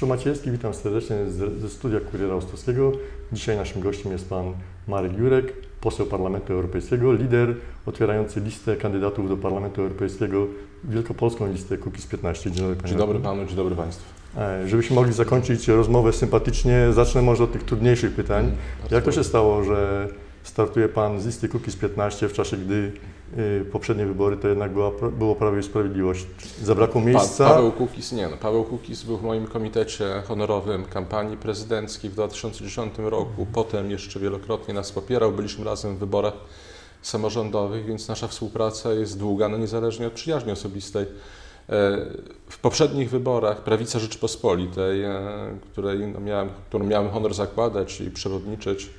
Krzysztof Maciejewski, witam serdecznie ze studia Kuriera Ostrowskiego. Dzisiaj naszym gościem jest pan Marek Jurek, poseł Parlamentu Europejskiego, lider otwierający listę kandydatów do Parlamentu Europejskiego, wielkopolską listę Kukiz 15. Dzień dobry, panie Dzień dobry panu, dzień dobry państwu. E, Żebyśmy mogli zakończyć rozmowę sympatycznie, zacznę może od tych trudniejszych pytań. Jak to się stało, że startuje pan z listy Kukiz 15 w czasie, gdy y, poprzednie wybory to jednak była, było Prawo i Sprawiedliwość? Zabrakło Pa, miejsca? Paweł Kukiz, nie no, Paweł Kukiz był w moim komitecie honorowym kampanii prezydenckiej w 2010 roku. Potem jeszcze wielokrotnie nas popierał. Byliśmy razem w wyborach samorządowych, więc nasza współpraca jest długa, no niezależnie od przyjaźni osobistej. E, W poprzednich wyborach Prawica Rzeczypospolitej, e, której no miałem, którą miałem honor zakładać i przewodniczyć,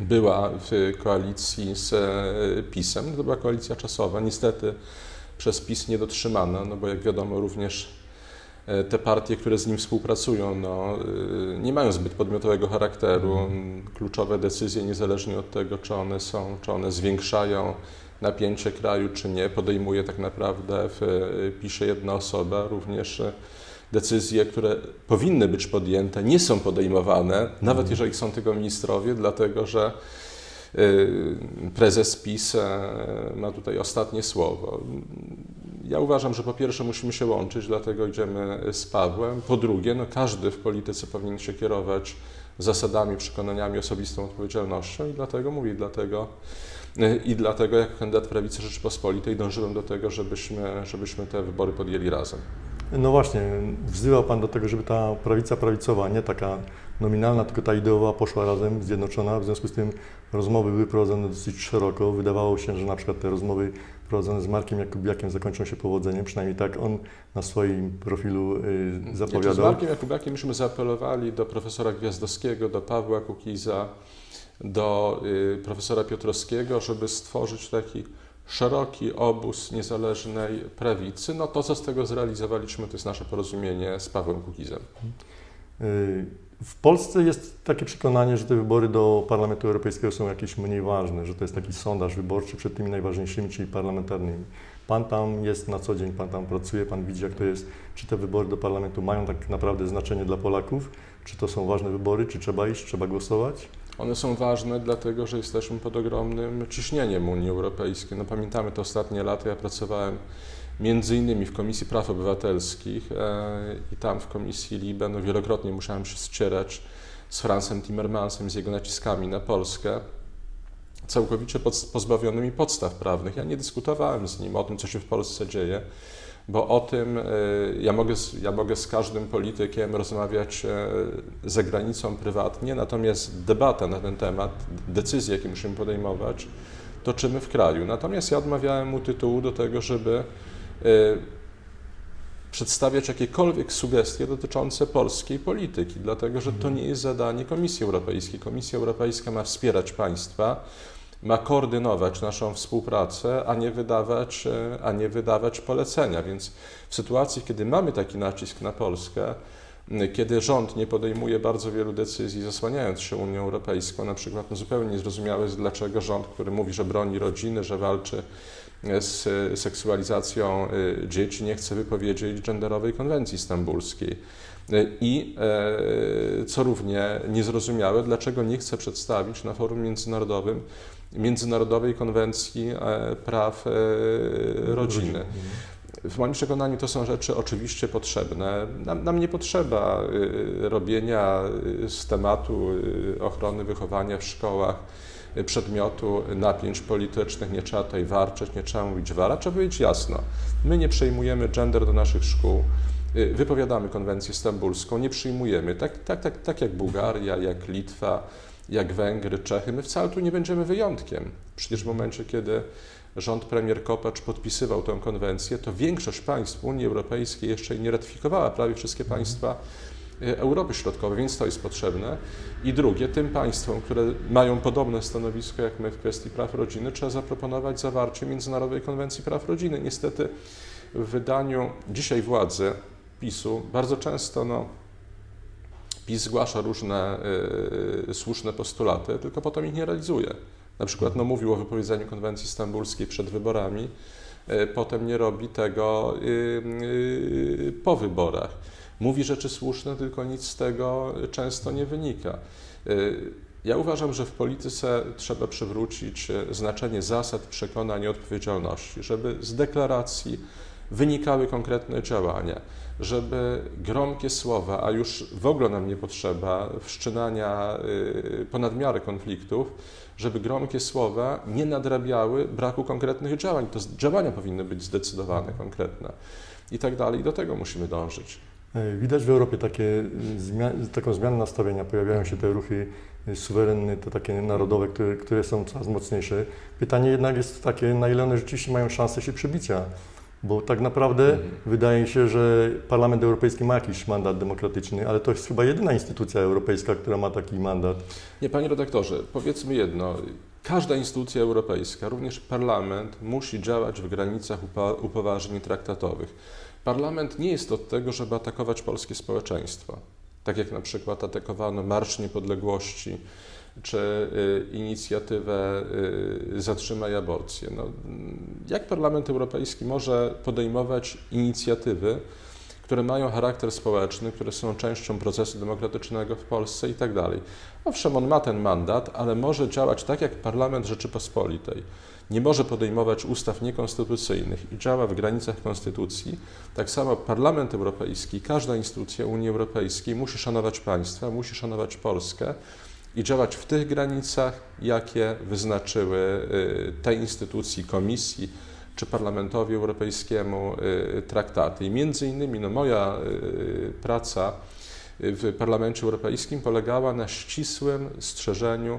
była w koalicji z e, PiSem. To była koalicja czasowa. Niestety przez PiS nie dotrzymana, no bo jak wiadomo również e, te partie, które z nim współpracują, no, e, nie mają zbyt podmiotowego charakteru. Kluczowe decyzje, niezależnie od tego, czy one są, czy one zwiększają napięcie kraju, czy nie, podejmuje tak naprawdę w PiSie jedna osoba, również decyzje, które powinny być podjęte, nie są podejmowane, nawet jeżeli są tego ministrowie, dlatego że y, prezes PiS e, ma tutaj ostatnie słowo. Ja uważam, że po pierwsze musimy się łączyć, dlatego idziemy z Pawłem. Po drugie, no każdy w polityce powinien się kierować zasadami, przekonaniami, osobistą odpowiedzialnością i dlatego mówię, i dlatego, y, i dlatego jako kandydat Prawicy Rzeczypospolitej dążyłem do tego, żebyśmy, żebyśmy te wybory podjęli razem. No właśnie, wzywał Pan do tego, żeby ta prawica prawicowa, nie taka nominalna, tylko ta ideowa poszła razem, zjednoczona. W związku z tym rozmowy były prowadzone dosyć szeroko. Wydawało się, że na przykład te rozmowy prowadzone z Markiem Jakubiakiem zakończą się powodzeniem. Przynajmniej tak on na swoim profilu y, Jak z zapowiadał. Markiem Jakubiakiem myśmy zaapelowali do profesora Gwiazdowskiego, do Pawła Kukiza, do y, profesora Piotrowskiego, żeby stworzyć taki szeroki obóz niezależnej prawicy. No to, co z tego zrealizowaliśmy, to jest nasze porozumienie z Pawłem Kukizem. W Polsce jest takie przekonanie, że te wybory do Parlamentu Europejskiego są jakieś mniej ważne, że to jest taki sondaż wyborczy przed tymi najważniejszymi, czyli parlamentarnymi. Pan tam jest na co dzień, pan tam pracuje, pan widzi jak to jest. Czy te wybory do Parlamentu mają tak naprawdę znaczenie dla Polaków? Czy to są ważne wybory? Czy trzeba iść, trzeba głosować? One są ważne, dlatego że jesteśmy pod ogromnym ciśnieniem Unii Europejskiej. No, pamiętamy te ostatnie lata. Ja pracowałem między innymi w Komisji Praw Obywatelskich e, i tam w Komisji LIBE no, wielokrotnie musiałem się ścierać z Francem Timmermansem, z jego naciskami na Polskę, całkowicie pod, pozbawionymi podstaw prawnych. Ja nie dyskutowałem z nim o tym, co się w Polsce dzieje, bo o tym e, ja mogę, z- ja mogę z każdym politykiem rozmawiać e, za granicą prywatnie, natomiast debata na ten temat, decyzje, jakie musimy podejmować, toczymy w kraju. Natomiast ja odmawiałem mu tytułu do tego, żeby e, przedstawiać jakiekolwiek sugestie dotyczące polskiej polityki, dlatego że to nie jest zadanie Komisji Europejskiej. Komisja Europejska ma wspierać państwa, ma koordynować naszą współpracę, a nie wydawać, e, a nie wydawać polecenia. Więc w sytuacji, kiedy mamy taki nacisk na Polskę, kiedy rząd nie podejmuje bardzo wielu decyzji, zasłaniając się Unią Europejską, na przykład no zupełnie niezrozumiałe jest, dlaczego rząd, który mówi, że broni rodziny, że walczy e, z e, seksualizacją dzieci, nie chce wypowiedzieć genderowej konwencji stambulskiej. I co równie niezrozumiałe, dlaczego nie chce przedstawić na forum międzynarodowym Międzynarodowej Konwencji e, Praw e, Rodziny. W moim przekonaniu to są rzeczy oczywiście potrzebne. Nam, nam nie potrzeba y, robienia z tematu ochrony wychowania w szkołach przedmiotu napięć politycznych. Nie trzeba tutaj warczeć, nie trzeba mówić wara, trzeba powiedzieć jasno. My nie przejmujemy gender do naszych szkół. Wypowiadamy konwencję stambulską, nie przyjmujemy, tak, tak, tak, tak jak Bułgaria, jak Litwa, jak Węgry, Czechy. My wcale tu nie będziemy wyjątkiem. Przecież w momencie, kiedy rząd premier Kopacz podpisywał tę konwencję, to większość państw Unii Europejskiej jeszcze jej nie ratyfikowała, prawie wszystkie państwa e, Europy Środkowej, więc to jest potrzebne. I drugie, tym państwom, które mają podobne stanowisko jak my w kwestii praw rodziny, trzeba zaproponować zawarcie Międzynarodowej Konwencji Praw Rodziny. Niestety w wydaniu dzisiaj władzy PiSu bardzo często no, PiS zgłasza różne y, słuszne postulaty, tylko potem ich nie realizuje. Na przykład no, mówił o wypowiedzeniu konwencji stambulskiej przed wyborami, y, potem nie robi tego y, y, po wyborach. mówi rzeczy słuszne, tylko nic z tego często nie wynika. Y, Ja uważam, że w polityce trzeba przywrócić e, znaczenie zasad, przekonań i odpowiedzialności, żeby z deklaracji wynikały konkretne działania, żeby gromkie słowa, a już w ogóle nam nie potrzeba wszczynania y, ponad miarę konfliktów, żeby gromkie słowa nie nadrabiały braku konkretnych działań. To działania powinny być zdecydowane, konkretne i tak dalej. I do tego musimy dążyć. E, Widać w Europie takie, y, taką zmianę nastawienia. Pojawiają się te ruchy y, suwerenne, te takie narodowe, które, które są coraz mocniejsze. Pytanie jednak jest takie, na ile one rzeczywiście mają szansę się przebicia. Bo tak naprawdę Mhm. wydaje się, że Parlament Europejski ma jakiś mandat demokratyczny, ale to jest chyba jedyna instytucja europejska, która ma taki mandat. Nie, panie redaktorze, powiedzmy jedno. Każda instytucja europejska, również parlament, musi działać w granicach upoważnień traktatowych. Parlament nie jest od tego, żeby atakować polskie społeczeństwo. Tak jak na przykład atakowano Marsz Niepodległości czy y, inicjatywę y, Zatrzymaj aborcję. No, jak Parlament Europejski może podejmować inicjatywy, które mają charakter społeczny, które są częścią procesu demokratycznego w Polsce i tak dalej. Owszem, on ma ten mandat, ale może działać tak jak Parlament Rzeczypospolitej. Nie może podejmować ustaw niekonstytucyjnych i działa w granicach konstytucji. Tak samo Parlament Europejski, każda instytucja Unii Europejskiej musi szanować państwa, musi szanować Polskę i działać w tych granicach, jakie wyznaczyły y, te instytucji, komisji, czy Parlamentowi Europejskiemu y, traktaty. I między innymi no, moja y, praca w Parlamencie Europejskim polegała na ścisłym strzeżeniu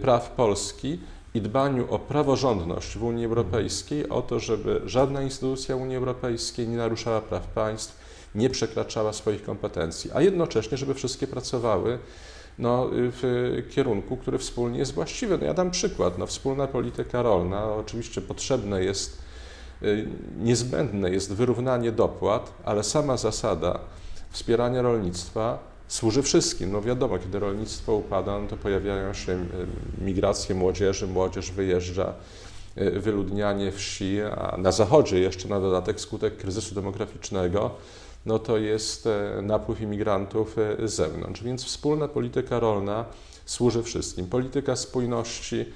praw Polski i dbaniu o praworządność w Unii Europejskiej, o to, żeby żadna instytucja Unii Europejskiej nie naruszała praw państw, nie przekraczała swoich kompetencji, a jednocześnie, żeby wszystkie pracowały no, w kierunku, który wspólnie jest właściwy. No, ja dam przykład. No, wspólna polityka rolna, oczywiście potrzebne jest, y, niezbędne jest wyrównanie dopłat, ale sama zasada wspierania rolnictwa służy wszystkim. No wiadomo, kiedy rolnictwo upada, no to pojawiają się y, migracje młodzieży, młodzież wyjeżdża, y, wyludnianie wsi, a na zachodzie jeszcze na dodatek skutek kryzysu demograficznego no to jest e, napływ imigrantów e, z zewnątrz. Więc wspólna polityka rolna służy wszystkim. Polityka spójności e,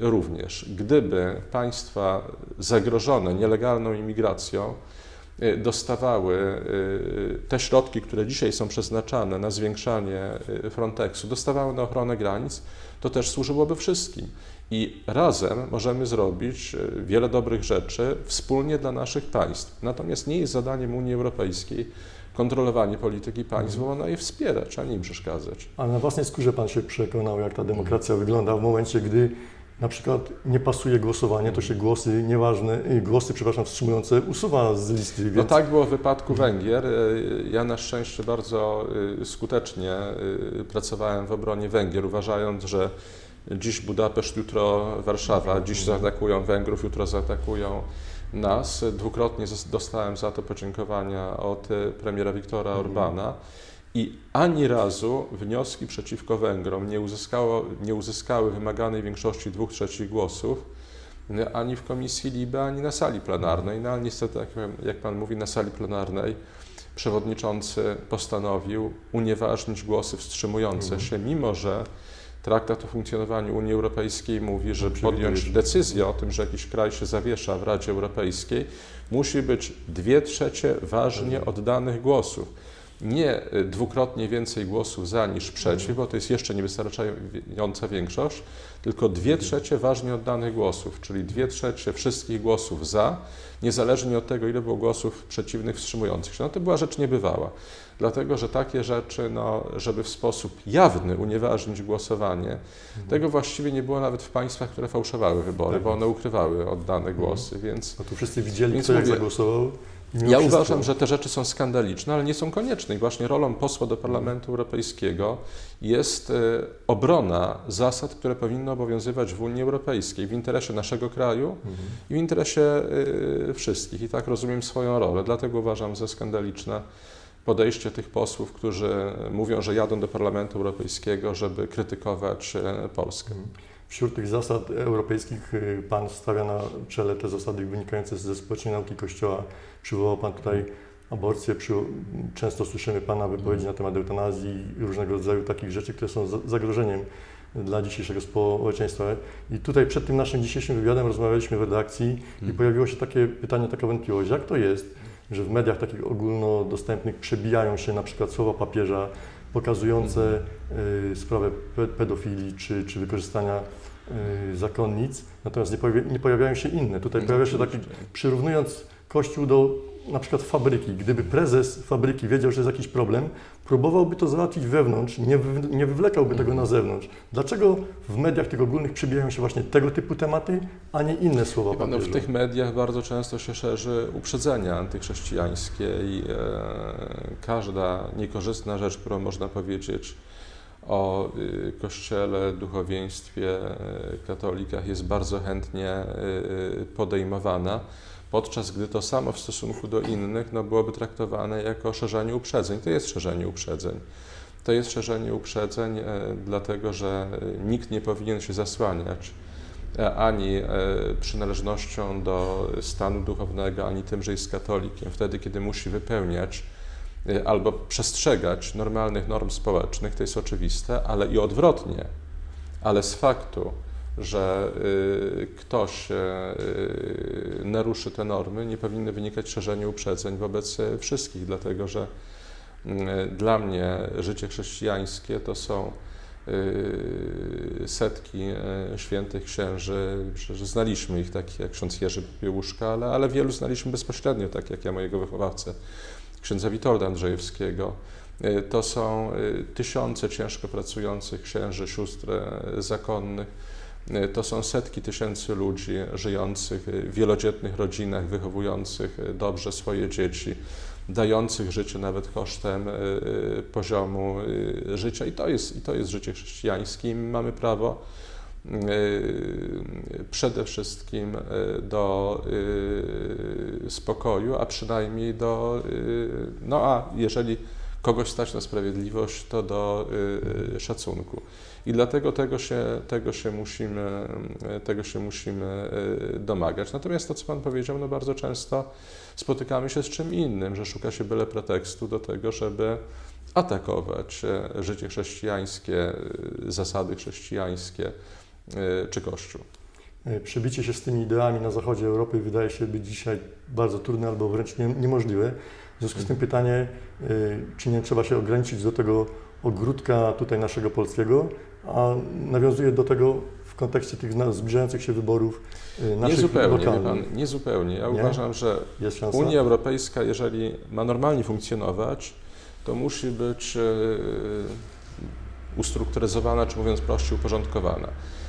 również. Gdyby państwa zagrożone nielegalną imigracją dostawały te środki, które dzisiaj są przeznaczane na zwiększanie Frontexu, dostawały na ochronę granic, to też służyłoby wszystkim. I razem możemy zrobić e, wiele dobrych rzeczy wspólnie dla naszych państw. Natomiast nie jest zadaniem Unii Europejskiej kontrolowanie polityki państw, bo ona je wspierać, a nie im przeszkadzać. A na własnej skórze Pan się przekonał, jak ta demokracja wygląda w momencie, gdy na przykład nie pasuje głosowanie, to się głosy nieważne, y, głosy, przepraszam, wstrzymujące usuwa z listy. Więc No tak było w wypadku Węgier. E, Ja na szczęście bardzo y, skutecznie y, pracowałem w obronie Węgier, uważając, że dziś Budapeszt, jutro Warszawa, dziś zaatakują Węgrów, jutro zaatakują nas. Dwukrotnie dostałem za to podziękowania od premiera Viktora Orbana. I ani razu wnioski przeciwko Węgrom nie, uzyskało, nie uzyskały wymaganej większości dwóch trzecich głosów ani w komisji LIBE, ani na sali plenarnej. No ale niestety, jak, jak Pan mówi, na sali plenarnej przewodniczący postanowił unieważnić głosy wstrzymujące się, mimo że Traktat o funkcjonowaniu Unii Europejskiej mówi, że podjąć decyzję o tym, że jakiś kraj się zawiesza w Radzie Europejskiej, musi być dwie trzecie ważnie oddanych głosów. Nie y, dwukrotnie więcej głosów za niż przeciw, bo to jest jeszcze niewystarczająca większość, tylko dwie trzecie ważnie oddanych głosów, czyli dwie trzecie wszystkich głosów za, niezależnie od tego, ile było głosów przeciwnych, wstrzymujących się. No to była rzecz niebywała, dlatego że takie rzeczy, no, żeby w sposób jawny unieważnić głosowanie, tego właściwie nie było nawet w państwach, które fałszowały wybory, Tak bo one ukrywały oddane głosy, więc no to wszyscy widzieli, Więc kto jak mówię, zagłosował. Ja uważam, że te rzeczy są skandaliczne, ale nie są konieczne. I właśnie rolą posła do Parlamentu Europejskiego jest e, obrona zasad, które powinny obowiązywać w Unii Europejskiej w interesie naszego kraju Mhm. i w interesie e, wszystkich. I tak rozumiem swoją rolę. Dlatego uważam za skandaliczne podejście tych posłów, którzy mówią, że jadą do Parlamentu Europejskiego, żeby krytykować e, Polskę. Wśród tych zasad europejskich y, Pan stawia na czele te zasady wynikające ze społecznej nauki Kościoła. Przywołał Pan tutaj aborcję, przy, często słyszymy Pana wypowiedzi na temat eutanazji i różnego rodzaju takich rzeczy, które są za- zagrożeniem dla dzisiejszego społeczeństwa. I tutaj przed tym naszym dzisiejszym wywiadem rozmawialiśmy w redakcji i pojawiło się takie pytanie, taka wątpliwość, jak to jest, że w mediach takich ogólnodostępnych przebijają się na przykład słowa papieża pokazujące y, sprawę pe- pedofilii czy, czy wykorzystania y, zakonnic, natomiast nie, pojawia, nie pojawiają się inne. Tutaj pojawia się taki, przyrównując Kościół do na przykład fabryki. Gdyby prezes fabryki wiedział, że jest jakiś problem, próbowałby to załatwić wewnątrz, nie, wy, nie wywlekałby tego na zewnątrz. Dlaczego w mediach tych ogólnych przybijają się właśnie tego typu tematy, a nie inne słowa no, w tych mediach bardzo często się szerzy uprzedzenia antychrześcijańskie i e, każda niekorzystna rzecz, którą można powiedzieć o y, Kościele, duchowieństwie, e, katolikach jest bardzo chętnie e, podejmowana, podczas gdy to samo w stosunku do innych no, byłoby traktowane jako szerzenie uprzedzeń. To jest szerzenie uprzedzeń. To jest szerzenie uprzedzeń, e, dlatego że e, nikt nie powinien się zasłaniać e, ani przynależnością do stanu duchownego, ani tym, że jest katolikiem, wtedy, kiedy musi wypełniać albo przestrzegać normalnych norm społecznych, to jest oczywiste, ale i odwrotnie. Ale z faktu, że y, ktoś y, naruszy te normy, nie powinny wynikać szerzenie uprzedzeń wobec wszystkich, dlatego że y, dla mnie życie chrześcijańskie to są y, setki świętych księży, przecież znaliśmy ich, takich jak ksiądz Jerzy Popiełuszka, ale, ale wielu znaliśmy bezpośrednio, tak jak ja mojego wychowawcę, księdza Witolda Andrzejewskiego. Y, To są y, tysiące ciężko pracujących księży, sióstr zakonnych. Y, To są setki tysięcy ludzi żyjących w wielodzietnych rodzinach, wychowujących y, dobrze swoje dzieci, dających życie nawet kosztem y, y, poziomu y, życia. I to jest, i to jest życie chrześcijańskie. Mamy prawo y, przede wszystkim y, do y, spokoju, a przynajmniej do, y, no a jeżeli kogoś stać na sprawiedliwość, to do y, szacunku. I dlatego tego się, tego się, musimy, y, tego się musimy y, domagać. Natomiast to, co Pan powiedział, no bardzo często spotykamy się z czym innym, że szuka się byle pretekstu do tego, żeby atakować życie chrześcijańskie, y, zasady chrześcijańskie y, czy Kościół. Przebicie się z tymi ideami na zachodzie Europy wydaje się być dzisiaj bardzo trudne albo wręcz nie, niemożliwe. W związku z tym pytanie, e, czy nie trzeba się ograniczyć do tego ogródka tutaj naszego polskiego, a nawiązuje do tego w kontekście tych zbliżających się wyborów Nie naszych zupełnie, wie lokalnych. pan, nie zupełnie. Ja Nie? uważam, że? Unia Europejska, jeżeli ma normalnie funkcjonować, to musi być e, ustrukturyzowana, czy mówiąc prościej, uporządkowana.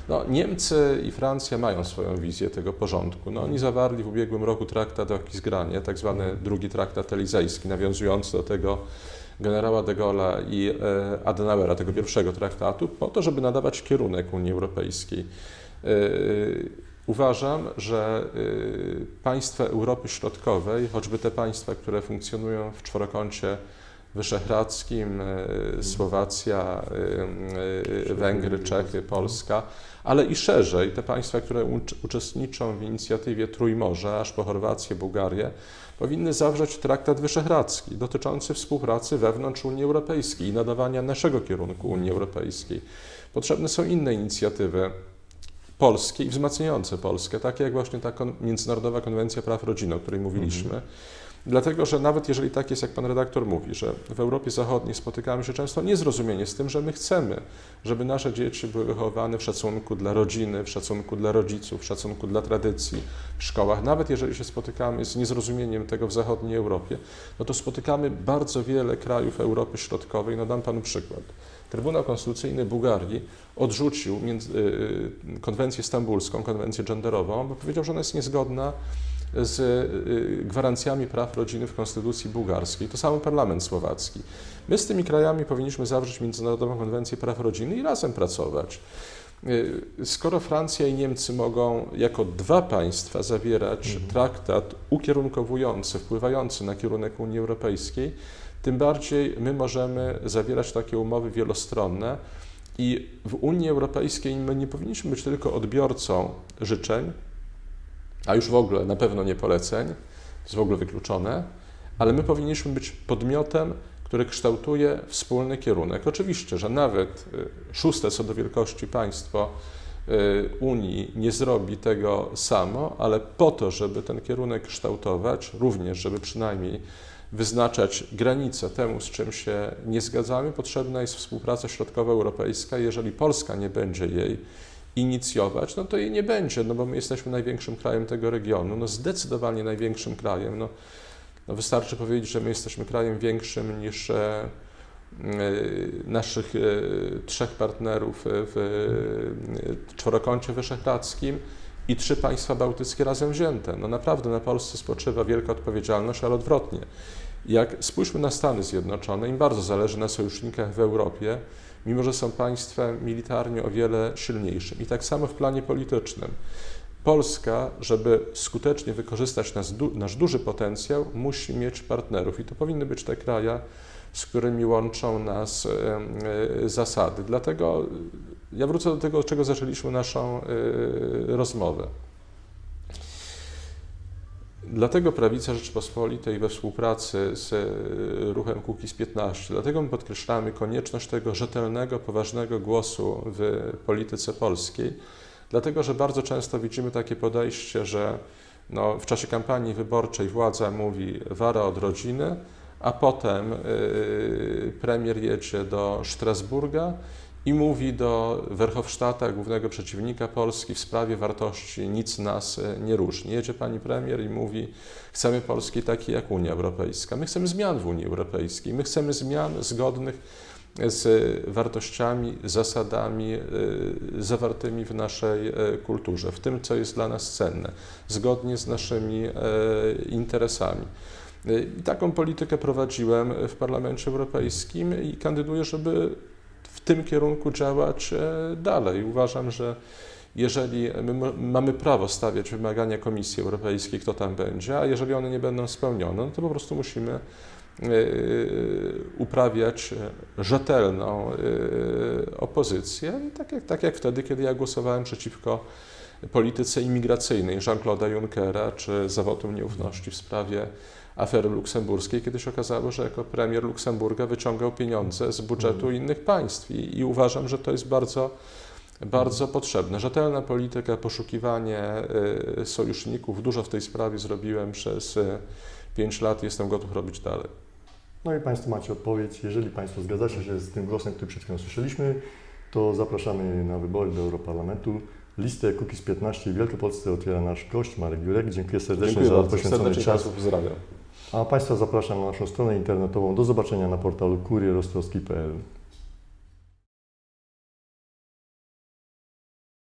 No, Niemcy i Francja mają swoją wizję tego porządku. No, oni zawarli w ubiegłym roku traktat o Akizgranie, tak zwany drugi traktat elizejski, nawiązujący do tego generała de Gaulle'a i e, Adenauera, tego pierwszego traktatu, po to, żeby nadawać kierunek Unii Europejskiej. E, Uważam, że y, państwa Europy Środkowej, choćby te państwa, które funkcjonują w czworokącie wyszehradzkim, y, Słowacja, y, y, Węgry, Czechy, Polska, ale i szerzej te państwa, które ucz- uczestniczą w inicjatywie Trójmorza, aż po Chorwację, Bułgarię, powinny zawrzeć traktat wyszehradzki dotyczący współpracy wewnątrz Unii Europejskiej i nadawania naszego kierunku Unii Europejskiej. Potrzebne są inne inicjatywy polskie i wzmacniające Polskę, takie jak właśnie ta Międzynarodowa Konwencja Praw Rodziny, o której mówiliśmy. Dlatego, że nawet jeżeli tak jest, jak pan redaktor mówi, że w Europie Zachodniej spotykamy się często niezrozumienie z tym, że my chcemy, żeby nasze dzieci były wychowane w szacunku dla rodziny, w szacunku dla rodziców, w szacunku dla tradycji w szkołach. Nawet jeżeli się spotykamy z niezrozumieniem tego w zachodniej Europie, no to spotykamy bardzo wiele krajów Europy Środkowej. No dam panu przykład. Trybunał Konstytucyjny Bułgarii odrzucił między, y, konwencję stambulską, konwencję genderową, bo powiedział, że ona jest niezgodna z y, gwarancjami praw rodziny w konstytucji bułgarskiej. To samo parlament słowacki. My z tymi krajami powinniśmy zawrzeć Międzynarodową Konwencję Praw Rodziny i razem pracować. Y, Skoro Francja i Niemcy mogą jako dwa państwa zawierać traktat ukierunkowujący, wpływający na kierunek Unii Europejskiej, tym bardziej my możemy zawierać takie umowy wielostronne i w Unii Europejskiej my nie powinniśmy być tylko odbiorcą życzeń, a już w ogóle na pewno nie poleceń, to jest w ogóle wykluczone, ale my powinniśmy być podmiotem, który kształtuje wspólny kierunek. Oczywiście, że nawet y, szóste co do wielkości państwo y, Unii nie zrobi tego samo, ale po to, żeby ten kierunek kształtować, również żeby przynajmniej wyznaczać granice temu, z czym się nie zgadzamy, potrzebna jest współpraca środkowoeuropejska. Jeżeli Polska nie będzie jej inicjować, no to jej nie będzie, no bo my jesteśmy największym krajem tego regionu, no zdecydowanie największym krajem. No, no wystarczy powiedzieć, że my jesteśmy krajem większym niż e, e, naszych e, trzech partnerów w e, czworokącie wyszehradzkim i trzy państwa bałtyckie razem wzięte. No naprawdę na Polsce spoczywa wielka odpowiedzialność, ale odwrotnie. Jak spójrzmy na Stany Zjednoczone, im bardzo zależy na sojusznikach w Europie, mimo że są państwem militarnie o wiele silniejszym. I tak samo w planie politycznym. Polska, żeby skutecznie wykorzystać nasz, nasz duży potencjał, musi mieć partnerów i to powinny być te kraje, z którymi łączą nas e, zasady. Dlatego ja wrócę do tego, od czego zaczęliśmy naszą e, rozmowę. Dlatego Prawica Rzeczypospolitej we współpracy z e, ruchem Kukiz 15, dlatego my podkreślamy konieczność tego rzetelnego, poważnego głosu w polityce polskiej, dlatego że bardzo często widzimy takie podejście, że no, w czasie kampanii wyborczej władza mówi wara od rodziny, a potem y, premier jedzie do Strasburga i mówi do Werchowstadta, głównego przeciwnika Polski, w sprawie wartości nic nas y, nie różni. Jedzie pani premier i mówi, chcemy Polski takiej jak Unia Europejska. My chcemy zmian w Unii Europejskiej, my chcemy zmian zgodnych z wartościami, zasadami y, zawartymi w naszej y, kulturze, w tym, co jest dla nas cenne, zgodnie z naszymi interesami. I taką politykę prowadziłem w Parlamencie Europejskim i kandyduję, żeby w tym kierunku działać e, dalej. Uważam, że jeżeli mamy prawo stawiać wymagania Komisji Europejskiej, kto tam będzie, a jeżeli one nie będą spełnione, no to po prostu musimy e, uprawiać rzetelną e, opozycję, tak jak, tak jak wtedy, kiedy ja głosowałem przeciwko polityce imigracyjnej Jean-Claude'a Junckera czy zawotum nieufności w sprawie afery luksemburskiej, kiedy się okazało, że jako premier Luksemburga wyciągał pieniądze z budżetu innych państw i, i uważam, że to jest bardzo, bardzo potrzebne. Rzetelna polityka, poszukiwanie y, sojuszników, dużo w tej sprawie zrobiłem przez y, pięć lat, jestem gotów robić dalej. No i Państwo macie odpowiedź. Jeżeli Państwo zgadzacie się z tym głosem, który przed chwilą słyszeliśmy, to zapraszamy na wybory do Europarlamentu. Listę Kukiz 15 w Wielkopolsce otwiera nasz gość Marek Jurek. Dziękuję serdecznie Dziękuję za bardzo. poświęcony Serdecznie czas. Pozdrawiam. A Państwa zapraszam na naszą stronę internetową. Do zobaczenia na portalu kurierostrowski.pl.